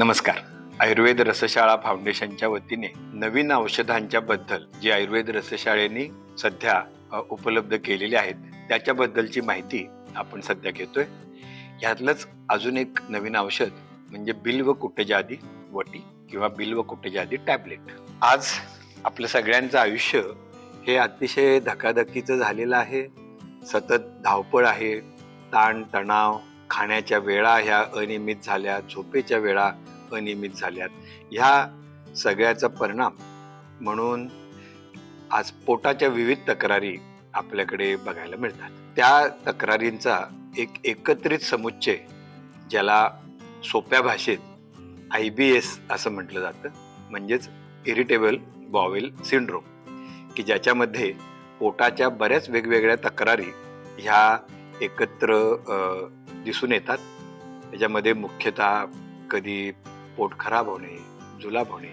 नमस्कार. आयुर्वेद रसशाळा फाउंडेशनच्या वतीने नवीन औषधांच्या बद्दल जी आयुर्वेद रसशाळेने सध्या उपलब्ध केलेली आहेत त्याच्याबद्दलची माहिती आपण सध्या घेतोय. ह्यातलंच अजून एक नवीन औषध म्हणजे बिल्व कुटजादी वटी किंवा बिल्व कुटजादी टॅबलेट. आज आपलं सगळ्यांचं आयुष्य हे अतिशय धकाधकीचं झालेलं आहे. सतत धावपळ आहे ताण तणाव खाण्याच्या वेळा ह्या अनियमित झाल्या झोपेच्या वेळा अनियमित झाल्यात. ह्या सगळ्याचा परिणाम म्हणून आज पोटाच्या विविध तक्रारी आपल्याकडे बघायला मिळतात. त्या तक्रारींचा एक एकत्रित समुच्चय ज्याला सोप्या भाषेत आय बी एस असं म्हटलं जातं म्हणजेच इरिटेबल बॉवेल सिंड्रोम की ज्याच्यामध्ये पोटाच्या बऱ्याच वेगवेगळ्या तक्रारी ह्या एकत्र दिसून येतात. त्याच्यामध्ये मुख्यतः कधी पोट खराब होणे जुलाब होणे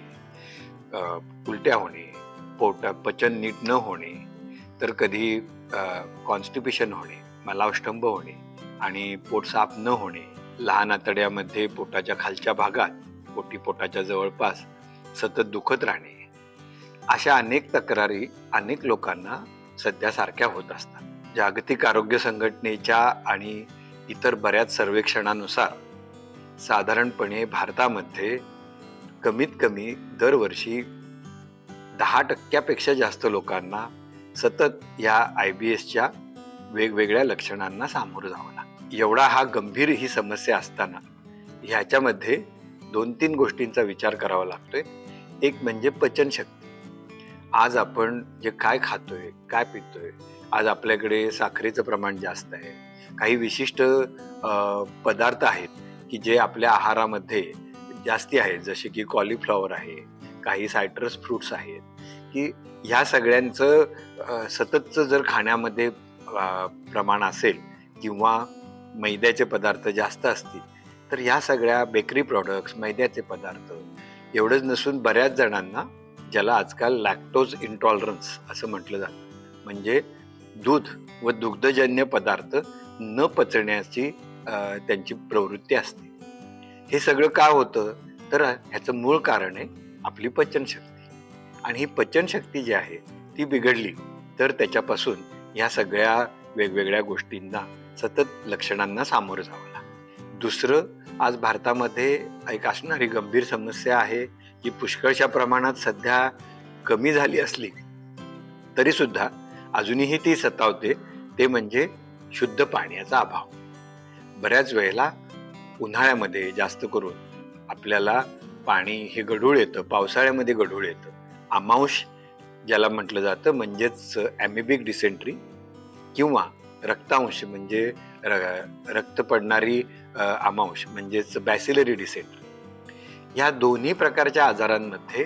उलट्या होणे पोट पचन नीट न होणे तर कधी कॉन्स्टिपेशन होणे मलावष्टंभ होणे आणि पोट साफ न होणे लहान आतड्यामध्ये पोटाच्या खालच्या भागात पोटी पोटाच्या जवळपास सतत दुखत राहणे अशा अनेक तक्रारी अनेक लोकांना सध्या सारख्या होत असतात. जागतिक आरोग्य संघटनेच्या आणि इतर बऱ्याच सर्वेक्षणानुसार साधारणपणे भारतामध्ये कमीत कमी दरवर्षी दहा टक्क्यापेक्षा जास्त लोकांना सतत या आय बी एसच्या वेगवेगळ्या लक्षणांना सामोरं जावं लागतं. एवढा हा गंभीर ही समस्या असताना ह्याच्यामध्ये दोन तीन गोष्टींचा विचार करावा लागतोय. एक म्हणजे पचनशक्ती. आज आपण जे काय खातोय काय पितोय आज आपल्याकडे साखरेचं प्रमाण जास्त आहे काही विशिष्ट पदार्थ आहेत की जे आपल्या आहारामध्ये जास्ती आहेत जसे की कॉलीफ्लॉवर आहे काही सायट्रस फ्रुट्स आहेत की ह्या सगळ्यांचं सततचं जर खाण्यामध्ये प्रमाण असेल किंवा मैद्याचे पदार्थ जास्त असतील तर ह्या सगळ्या बेकरी प्रॉडक्ट्स मैद्याचे पदार्थ एवढंच नसून बऱ्याच जणांना ज्याला आजकाल लॅक्टोज इंटॉलरन्स असं म्हटलं जातं. म्हणजे दूध व दुग्धजन्य पदार्थ न पचण्याची त्यांची प्रवृत्ती असते. हे सगळं का होतं? तर ह्याचं मूळ कारण आहे आपली पचनशक्ती. आणि ही पचनशक्ती जी आहे ती बिघडली तर त्याच्यापासून ह्या सगळ्या वेगवेगळ्या गोष्टींना सतत लक्षणांना सामोरं जावं लागतं. दुसरं आज भारतामध्ये एक असणारी गंभीर समस्या आहे जी पुष्कळशा प्रमाणात सध्या कमी झाली असली तरीसुद्धा अजूनही ती सतावते ते म्हणजे शुद्ध पाण्याचा अभाव. बऱ्याच वेळेला उन्हाळ्यामध्ये जास्त करून आपल्याला पाणी हे गढूळ येतं पावसाळ्यामध्ये गढूळ येतं. आमांश ज्याला म्हटलं जातं म्हणजेच ॲमिबिक डिसेंट्री किंवा रक्तांश म्हणजे र- रक्त पडणारी अमांश आमांश म्हणजेच बॅसिलरी डिसेंट्री. ह्या दोन्ही प्रकारच्या आजारांमध्ये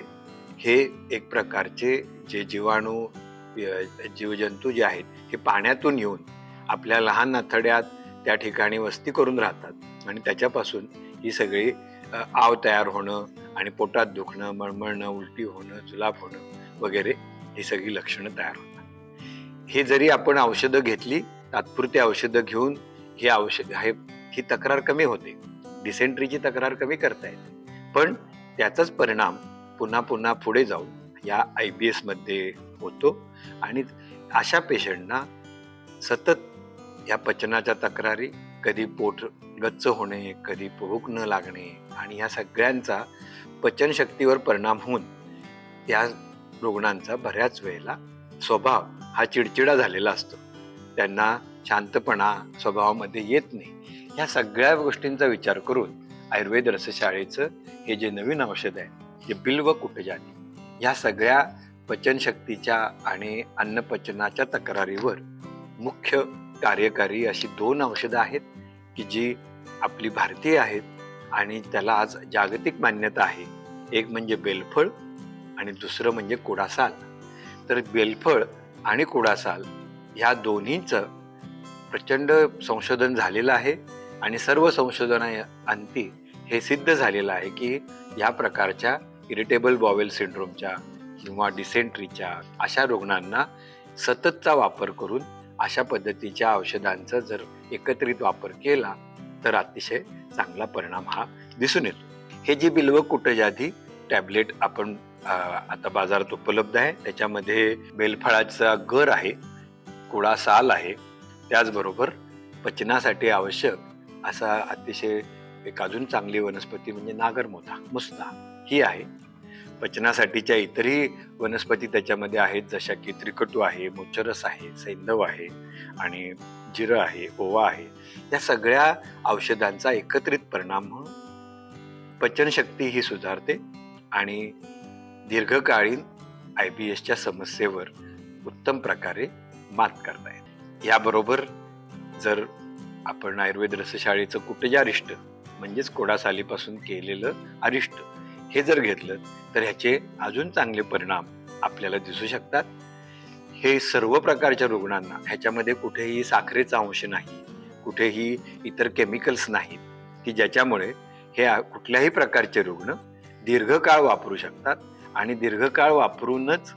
हे एक प्रकारचे जे जीवाणू जीवजंतू जे आहेत हे पाण्यातून येऊन आपल्या लहान नथड्यात त्या ठिकाणी वस्ती करून राहतात. आणि त्याच्यापासून ही सगळी आव तयार होणं आणि पोटात दुखणं मळमळणं उलटी होणं जुलाब होणं वगैरे ही सगळी लक्षणं तयार होतात. हे जरी आपण औषधं घेतली तात्पुरती औषधं घेऊन ही औषध हे ही तक्रार कमी होते. डिसेंट्रीची तक्रार कमी करता येते. पण त्याचाच परिणाम पुन्हा पुन्हा पुढे जाऊन या आय बी एसमध्ये होतो. आणि अशा पेशंटना सतत ह्या पचनाच्या तक्रारी कधी पोट गच्च होणे कधी भूक न लागणे आणि ह्या सगळ्यांचा पचनशक्तीवर परिणाम होऊन या रुग्णांचा बऱ्याच वेळेला स्वभाव हा चिडचिडा झालेला असतो. त्यांना शांतपणा स्वभावामध्ये येत नाही. ह्या सगळ्या गोष्टींचा विचार करून आयुर्वेद रसशाळेचं हे जे नवीन औषध आहे जे बिल्व कुटजाती ह्या सगळ्या पचनशक्तीच्या आणि अन्नपचनाच्या तक्रारीवर मुख्य कार्यकारी अशी दोन औषधं आहेत की जी आपली भारतीय आहेत आणि त्याला आज जागतिक मान्यता आहे. एक म्हणजे बेलफळ आणि दुसरं म्हणजे कुडासाल. तर बेलफळ आणि कुडासाल ह्या दोन्हीचं प्रचंड संशोधन झालेलं आहे आणि सर्व संशोधना अंती हे सिद्ध झालेलं आहे की ह्या प्रकारच्या इरिटेबल बॉवेल सिंड्रोमच्या किंवा डिसेंट्रीच्या अशा रुग्णांना सततचा वापर करून अशा पद्धतीच्या औषधांचा जर एकत्रित वापर केला तर अतिशय चांगला परिणाम हा दिसून येतो. हे जी बिल्व कुटजादी टॅबलेट आपण आता बाजारात उपलब्ध आहे त्याच्यामध्ये बेलफळाचा गर आहे कुळा साल आहे त्याचबरोबर पचनासाठी आवश्यक असा अतिशय एक अजून चांगली वनस्पती म्हणजे नागरमोथा मुस्ता ही आहे. पचनासाठीच्या इतरही वनस्पती त्याच्यामध्ये आहेत जशा की त्रिकटू आहे मोचरस आहे सैंधव आहे आणि जिरं आहे ओवा आहे. या सगळ्या औषधांचा एकत्रित परिणाम म्हणून पचनशक्ती ही सुधारते आणि दीर्घकालीन आय बी एसच्या समस्येवर उत्तम प्रकारे मात करता येते. याबरोबर जर आपण आयुर्वेद रसशाळेचं कुटजारिष्ट म्हणजेच कोडासालीपासून केलेलं अरिष्ट हे जर घेतलं तर ह्याचे अजून चांगले परिणाम आपल्याला दिसू शकतात. हे सर्व प्रकारच्या रुग्णांना ह्याच्यामध्ये कुठेही साखरेचा अंश नाही कुठेही इतर केमिकल्स नाहीत की ज्याच्यामुळे हे कुठल्याही प्रकारचे रुग्ण दीर्घकाळ वापरू शकतात आणि दीर्घकाळ वापरूनच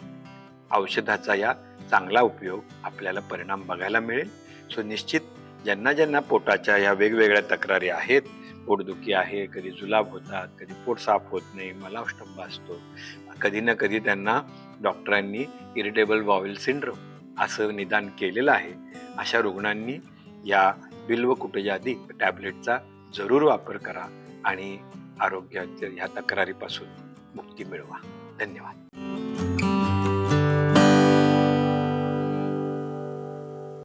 औषधाचा या चांगला उपयोग आपल्याला परिणाम बघायला मिळेल. सो निश्चित ज्यांना ज्यांना पोटाच्या या वेगवेगळ्या तक्रारी आहेत पोटदुखी आहे कधी जुलाब होतात कधी पोट साफ होत नाही मलावष्टंभ असतो. कधी ना कधी त्यांना डॉक्टरांनी इरिटेबल बॉवेल सिंड्रोम असं निदान केलेलं आहे. अशा रुग्णांनी या बिल्व कुटजादी टॅबलेटचा जरूर वापर करा आणि आरोग्याच्या ह्या तक्रारीपासून मुक्ती मिळवा. धन्यवाद.